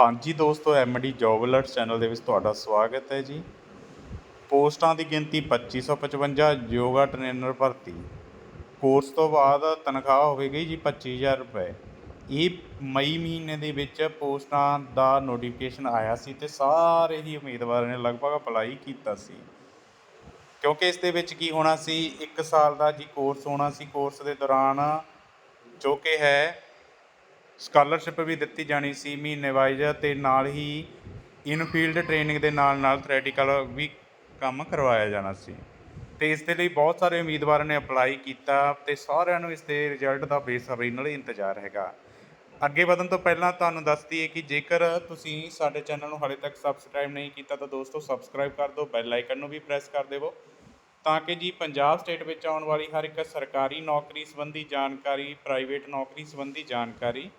ਹਾਂਜੀ ਦੋਸਤੋ MD job alert channel ਦੇ ਵਿੱਚ ਤੁਹਾਡਾ ਸਵਾਗਤ ਹੈ ਜੀ। ਪੋਸਟਾਂ ਦੀ ਗਿਣਤੀ 2555 ਯੋਗਾ ਟ੍ਰੇਨਰ ਭਰਤੀ। ਕੋਰਸ ਤੋਂ ਬਾਅਦ ਤਨਖਾਹ ਹੋਵੇਗੀ ਜੀ 25000 ਰੁਪਏ। ਇਹ ਮਈ ਮਹੀਨੇ ਦੇ ਵਿੱਚ ਪੋਸਟਾਂ ਦਾ ਨੋਟੀਫਿਕੇਸ਼ਨ ਆਇਆ ਸੀ ਤੇ ਸਾਰੇ ਹੀ ਉਮੀਦਵਾਰਾਂ ਨੇ ਲਗਭਗ ਅਪਲਾਈ ਕੀਤਾ ਸੀ। ਕਿਉਂਕਿ ਇਸ ਦੇ ਵਿੱਚ ਕੀ ਹੋਣਾ ਸੀ 1 ਸਾਲ ਦਾ ਜੀ ਕੋਰਸ ਹੋਣਾ ਸੀ। ਕੋਰਸ ਦੇ ਦੌਰਾਨ ਜੋ ਕਿ ਹੈ ਸਕਾਲਰਸ਼ਿਪ ਵੀ ਦਿੱਤੀ ਜਾਣੀ ਸੀ ਮਹੀਨੇ ਵਾਈਜ਼ ਤੇ ਨਾਲ ਹੀ ਇਨਫੀਲਡ ਟ੍ਰੇਨਿੰਗ ਦੇ ਨਾਲ ਨਾਲ ਥਿਓਰੈਟੀਕਲ ਵੀ ਕੰਮ ਕਰਵਾਇਆ ਜਾਣਾ ਸੀ। ਤੇ ਇਸ ਦੇ ਲਈ ਬਹੁਤ ਸਾਰੇ ਉਮੀਦਵਾਰਾਂ ਨੇ ਅਪਲਾਈ ਕੀਤਾ ਤੇ ਸਾਰਿਆਂ ਨੂੰ ਇਸ ਦੇ ਰਿਜ਼ਲਟ ਦਾ ਬੇਸਬਰੀ ਨਾਲ ਇੰਤਜ਼ਾਰ ਹੈਗਾ। ਅੱਗੇ ਵਧਣ ਤੋਂ ਪਹਿਲਾਂ ਤੁਹਾਨੂੰ ਦੱਸ ਦਈਏ ਕਿ ਜੇਕਰ ਤੁਸੀਂ ਸਾਡੇ ਚੈਨਲ ਨੂੰ ਹਾਲੇ ਤੱਕ ਸਬਸਕ੍ਰਾਈਬ ਨਹੀਂ ਕੀਤਾ ਤਾਂ ਦੋਸਤੋ ਸਬਸਕ੍ਰਾਈਬ ਕਰ ਦਿਓ ਬੈਲ ਆਈਕਨ ਨੂੰ ਵੀ ਪ੍ਰੈਸ ਕਰ ਦੇਵੋ ਤਾਂ ਕਿ ਜੀ ਪੰਜਾਬ ਸਟੇਟ ਵਿੱਚ ਆਉਣ ਵਾਲੀ ਹਰ ਇੱਕ ਸਰਕਾਰੀ ਨੌਕਰੀ ਸੰਬੰਧੀ ਜਾਣਕਾਰੀ ਪ੍ਰਾਈਵੇਟ ਨੌਕਰੀ ਸੰਬੰਧੀ ਜਾਣਕਾਰੀ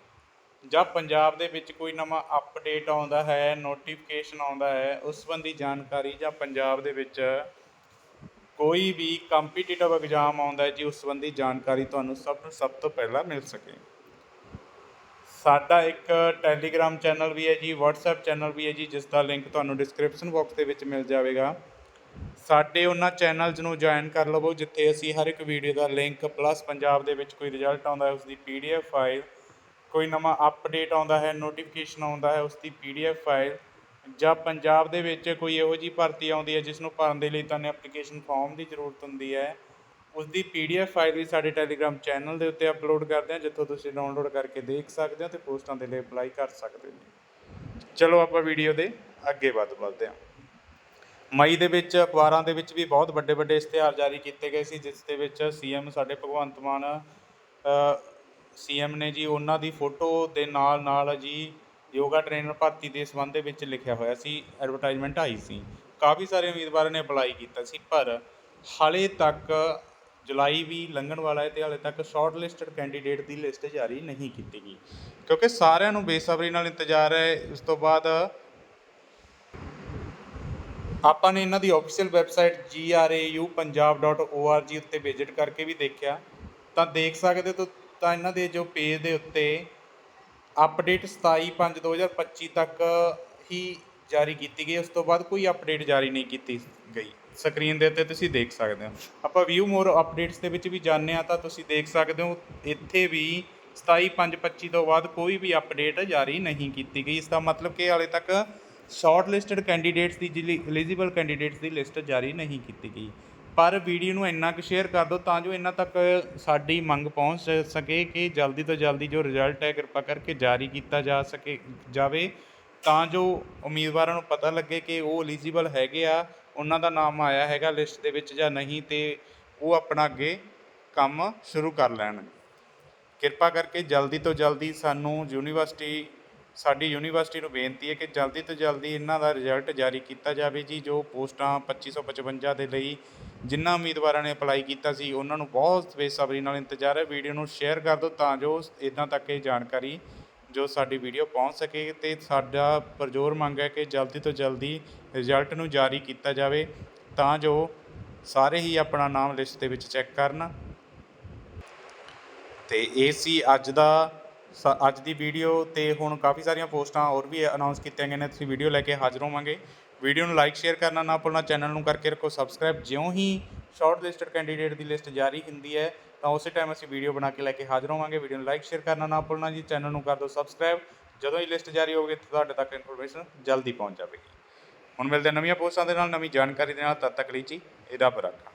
ਜਾਂ ਪੰਜਾਬ ਦੇ ਵਿੱਚ ਕੋਈ ਨਵਾਂ ਅਪਡੇਟ ਆਉਂਦਾ ਹੈ ਨੋਟੀਫਿਕੇਸ਼ਨ ਆਉਂਦਾ ਹੈ, ਉਸ ਸੰਬੰਧੀ ਜਾਣਕਾਰੀ ਜਾਂ ਪੰਜਾਬ ਦੇ ਵਿੱਚ ਕੋਈ ਵੀ ਕੰਪੀਟੀਟਿਵ ਐਗਜ਼ਾਮ ਆਉਂਦਾ ਹੈ ਜੀ, ਉਸ ਸੰਬੰਧੀ ਜਾਣਕਾਰੀ ਤੁਹਾਨੂੰ ਸਭ ਨੂੰ ਸਭ ਤੋਂ ਪਹਿਲਾਂ ਮਿਲ ਸਕੇ। ਸਾਡਾ ਇੱਕ ਟੈਲੀਗ੍ਰਾਮ ਚੈਨਲ ਵੀ ਹੈ ਜੀ, WhatsApp ਚੈਨਲ ਵੀ ਹੈ ਜੀ, ਜਿਸ ਦਾ ਲਿੰਕ ਤੁਹਾਨੂੰ ਡਿਸਕ੍ਰਿਪਸ਼ਨ ਬਾਕਸ ਦੇ ਵਿੱਚ ਮਿਲ ਜਾਵੇਗਾ। ਸਾਡੇ ਉਹਨਾਂ ਚੈਨਲਸ ਨੂੰ ਜੁਆਇਨ ਕਰ ਲਵੋ, ਜਿੱਥੇ ਅਸੀਂ ਹਰ ਇੱਕ ਵੀਡੀਓ ਦਾ ਲਿੰਕ ਪਲੱਸ ਪੰਜਾਬ ਦੇ ਵਿੱਚ ਕੋਈ ਰਿਜ਼ਲਟ ਆਉਂਦਾ ਹੈ ਉਸ ਦੀ ਪੀਡੀਐਫ ਫਾਈਲ ਕੋਈ ਨਵਾਂ ਅਪਡੇਟ ਆਉਂਦਾ ਹੈ ਨੋਟੀਫਿਕੇਸ਼ਨ ਆਉਂਦਾ ਹੈ ਉਸ ਦੀ ਪੀਡੀਐਫ ਫਾਈਲ ਜਾਂ ਪੰਜਾਬ ਦੇ ਵਿੱਚ ਕੋਈ ਇਹੋ ਜਿਹੀ ਭਰਤੀ ਆਉਂਦੀ ਹੈ ਜਿਸ ਨੂੰ ਭਰਨ ਦੇ ਲਈ ਤੁਹਾਨੂੰ ਐਪਲੀਕੇਸ਼ਨ ਫਾਰਮ ਦੀ ਜ਼ਰੂਰਤ ਹੁੰਦੀ ਹੈ ਉਸ ਦੀ ਪੀਡੀਐਫ ਫਾਈਲ ਵੀ ਸਾਡੇ ਟੈਲੀਗ੍ਰਾਮ ਚੈਨਲ ਦੇ ਉੱਤੇ ਅਪਲੋਡ ਕਰਦੇ ਹਾਂ, ਜਿੱਥੋਂ ਤੁਸੀਂ ਡਾਊਨਲੋਡ ਕਰਕੇ ਦੇਖ ਸਕਦੇ ਹੋ ਤੇ ਪੋਸਟਾਂ ਦੇ ਲਈ ਅਪਲਾਈ ਕਰ ਸਕਦੇ ਹੋ। ਚਲੋ ਆਪਾਂ ਵੀਡੀਓ ਦੇ ਅੱਗੇ ਵੱਧ ਵਧਦੇ ਹਾਂ। ਮਈ ਦੇ ਵਿੱਚ, ਅਖਬਾਰਾਂ ਦੇ ਵਿੱਚ ਵੀ ਬਹੁਤ ਵੱਡੇ ਵੱਡੇ ਇਸ਼ਤਿਹਾਰ ਜਾਰੀ ਕੀਤੇ ਗਏ ਸੀ, ਜਿਸ ਦੇ ਵਿੱਚ ਸੀਐਮ ਸਾਡੇ ਭਗਵੰਤ ਮਾਨ ਸੀਐਮ ਨੇ ਜੀ ਉਹਨਾਂ ਦੀ ਫੋਟੋ ਦੇ ਨਾਲ ਨਾਲ ਜੀ ਯੋਗਾ ਟ੍ਰੇਨਰ ਭਰਤੀ ਦੇ ਸੰਬੰਧ ਦੇ ਵਿੱਚ ਲਿਖਿਆ ਹੋਇਆ ਸੀ ਐਡਵਰਟਾਈਜ਼ਮੈਂਟ ਆਈ ਸੀ। ਕਾਫੀ ਸਾਰੇ ਉਮੀਦਵਾਰਾਂ ਨੇ ਅਪਲਾਈ ਕੀਤਾ ਸੀ, ਪਰ ਹਾਲੇ ਤੱਕ ਜੁਲਾਈ ਵੀ ਲੰਘਣ ਵਾਲਾ ਹੈ ਤੇ ਹਾਲੇ ਤੱਕ ਸ਼ਾਰਟ ਲਿਸਟਡ ਕੈਂਡੀਡੇਟ ਦੀ ਲਿਸਟ ਜਾਰੀ ਨਹੀਂ ਕੀਤੀ ਗਈ। ਕਿਉਂਕਿ ਸਾਰਿਆਂ ਨੂੰ ਬੇਸਬਰੀ ਨਾਲ ਇੰਤਜ਼ਾਰ ਹੈ ਉਸ ਤੋਂ ਬਾਅਦ ਆਪਾਂ ਨੇ ਇਹਨਾਂ ਦੀ ਆਫੀਸ਼ੀਅਲ ਵੈਬਸਾਈਟ graupunjab.org ਉੱਤੇ ਵਿਜ਼ਿਟ ਕਰਕੇ ਵੀ ਦੇਖਿਆ। ਤਾਂ ਦੇਖ ਸਕਦੇ ਹੋ ਤਾਂ ਇਹਨਾਂ ਦੇ ਜੋ ਪੇਜ ਦੇ ਉੱਤੇ ਅਪਡੇਟ 27/5/2025 ਤੱਕ ਹੀ ਜਾਰੀ ਕੀਤੀ ਗਈ। ਉਸ ਤੋਂ ਬਾਅਦ ਕੋਈ ਅਪਡੇਟ ਜਾਰੀ ਨਹੀਂ ਕੀਤੀ ਗਈ। ਸਕਰੀਨ ਦੇ ਉੱਤੇ ਤੁਸੀਂ ਦੇਖ ਸਕਦੇ ਹੋ। ਆਪਾਂ ਵਿਊ ਮੋਰ ਅਪਡੇਟਸ ਦੇ ਵਿੱਚ ਵੀ ਜਾਣਦੇ ਆ ਤਾਂ ਤੁਸੀਂ ਦੇਖ ਸਕਦੇ ਹੋ, ਇੱਥੇ ਵੀ 27/5/25 ਤੋਂ ਬਾਅਦ ਕੋਈ ਵੀ ਅਪਡੇਟ ਜਾਰੀ ਨਹੀਂ ਕੀਤੀ ਗਈ। ਇਸ ਦਾ ਮਤਲਬ ਕਿ ਹਾਲੇ ਤੱਕ ਸ਼ਾਰਟ ਲਿਸਟਡ ਕੈਂਡੀਡੇਟਸ ਦੀ ਜਿਹੜੀ ਐਲੀਜੀਬਲ ਕੈਂਡੀਡੇਟਸ ਦੀ ਲਿਸਟ ਜਾਰੀ ਨਹੀਂ ਕੀਤੀ ਗਈ। ਪਰ ਵੀਡੀਓ ਨੂੰ ਇੰਨਾ ਕੁ ਸ਼ੇਅਰ ਕਰ ਦਿਓ ਤਾਂ ਜੋ ਇਹਨਾਂ ਤੱਕ ਸਾਡੀ ਮੰਗ ਪਹੁੰਚ ਸਕੇ ਕਿ ਜਲਦੀ ਤੋਂ ਜਲਦੀ ਜੋ ਰਿਜ਼ਲਟ ਹੈ, ਕਿਰਪਾ ਕਰਕੇ ਜਾਰੀ ਕੀਤਾ ਜਾ ਸਕੇ, ਜਾਵੇ। ਤਾਂ ਜੋ ਉਮੀਦਵਾਰਾਂ ਨੂੰ ਪਤਾ ਲੱਗੇ ਕਿ ਉਹ ਐਲੀਜੀਬਲ ਹੈਗੇ ਆ, ਉਹਨਾਂ ਦਾ ਨਾਮ ਆਇਆ ਹੈਗਾ ਲਿਸਟ ਦੇ ਵਿੱਚ ਜਾਂ ਨਹੀਂ ਤੇ ਉਹ ਆਪਣਾ ਅੱਗੇ ਕੰਮ ਸ਼ੁਰੂ ਕਰ ਲੈਣ। ਕਿਰਪਾ ਕਰਕੇ ਜਲਦੀ ਤੋਂ ਜਲਦੀ ਸਾਨੂੰ ਯੂਨੀਵਰਸਿਟੀ ਸਾਡੀ ਯੂਨੀਵਰਸਿਟੀ ਨੂੰ ਬੇਨਤੀ ਹੈ ਕਿ ਜਲਦੀ ਤੋਂ ਜਲਦੀ ਇਹਨਾਂ ਦਾ ਰਿਜ਼ਲਟ ਜਾਰੀ ਕੀਤਾ ਜਾਵੇ ਜੀ, ਜੋ ਪੋਸਟਾਂ 2555 ਦੇ ਲਈ ਜਿਨ੍ਹਾਂ ਉਮੀਦਵਾਰਾਂ ਨੇ ਅਪਲਾਈ ਕੀਤਾ ਸੀ, ਉਹਨਾਂ ਨੂੰ ਬਹੁਤ ਬੇਸਬਰੀ ਨਾਲ ਇੰਤਜ਼ਾਰ ਹੈ। ਵੀਡੀਓ ਨੂੰ ਸ਼ੇਅਰ ਕਰ ਦਿਓ ਤਾਂ ਜੋ ਇਦਾਂ ਤੱਕ ਇਹ ਜਾਣਕਾਰੀ ਜੋ ਸਾਡੀ ਵੀਡੀਓ ਪਹੁੰਚ ਸਕੇ ਤੇ ਸਾਡਾ ਪਰਜੋਰ ਮੰਗ ਹੈ ਕਿ ਜਲਦੀ ਤੋਂ ਜਲਦੀ ਰਿਜ਼ਲਟ ਨੂੰ ਜਾਰੀ ਕੀਤਾ ਜਾਵੇ ਤਾਂ ਜੋ ਸਾਰੇ ਹੀ ਆਪਣਾ ਨਾਮ ਲਿਸਟ ਦੇ ਵਿੱਚ ਚੈੱਕ ਕਰਨ। ਤੇ ਇਹ ਸੀ ਅੱਜ ਦਾ ਸ- ਅੱਜ ਦੀ ਵੀਡੀਓ ਤੇ ਹੁਣ ਕਾਫੀ ਸਾਰੀਆਂ ਪੋਸਟਾਂ ਹੋਰ ਵੀ ਅਨਾਉਂਸ ਕੀਤੀਆਂ ਗਈਆਂ ਨੇ, ਤੁਸੀਂ ਵੀਡੀਓ ਲੈ ਕੇ ਹਾਜ਼ਰ ਹੋਵਾਂਗੇ। ਵੀਡੀਓ ਨੂੰ ਲਾਈਕ ਸ਼ੇਅਰ ਕਰਨਾ ਨਾ ਭੁੱਲਣਾ ਚੈਨਲ ਨੂੰ ਕਰਕੇ ਰੱਖੋ ਸਬਸਕ੍ਰਾਈਬ ਜਿਉਂ ਹੀ ਸ਼ਾਰਟ ਲਿਸਟਡ ਕੈਂਡੀਡੇਟ ਦੀ ਲਿਸਟ ਜਾਰੀ ਹੁੰਦੀ ਹੈ, ਤਾਂ ਉਸੇ ਟਾਈਮ ਅਸੀਂ ਵੀਡੀਓ ਬਣਾ ਕੇ ਲੈ ਕੇ ਹਾਜ਼ਰ ਹੋਵਾਂਗੇ। ਵੀਡੀਓ ਨੂੰ ਲਾਈਕ ਸ਼ੇਅਰ ਕਰਨਾ ਨਾ ਭੁੱਲਣਾ ਜੀ ਚੈਨਲ ਨੂੰ ਕਰ ਦਿਓ ਸਬਸਕ੍ਰਾਈਬ ਜਦੋਂ ਹੀ ਲਿਸਟ ਜਾਰੀ ਹੋਵੇ ਤੁਹਾਡੇ ਤੱਕ ਇਨਫੋਰਮੇਸ਼ਨ ਜਲਦੀ ਪਹੁੰਚ ਜਾਵੇਗੀ। ਹੁਣ ਮਿਲਦੇ ਹਾਂ ਨਵੀਆਂ ਪੋਸਟਾਂ ਦੇ ਨਾਲ, ਨਵੀਂ ਜਾਣਕਾਰੀ ਦੇ ਨਾਲ, ਤਦ ਤੱਕ ਲਈ ਜੀ, ਇਹਦਾ ਬਰਾਕਾ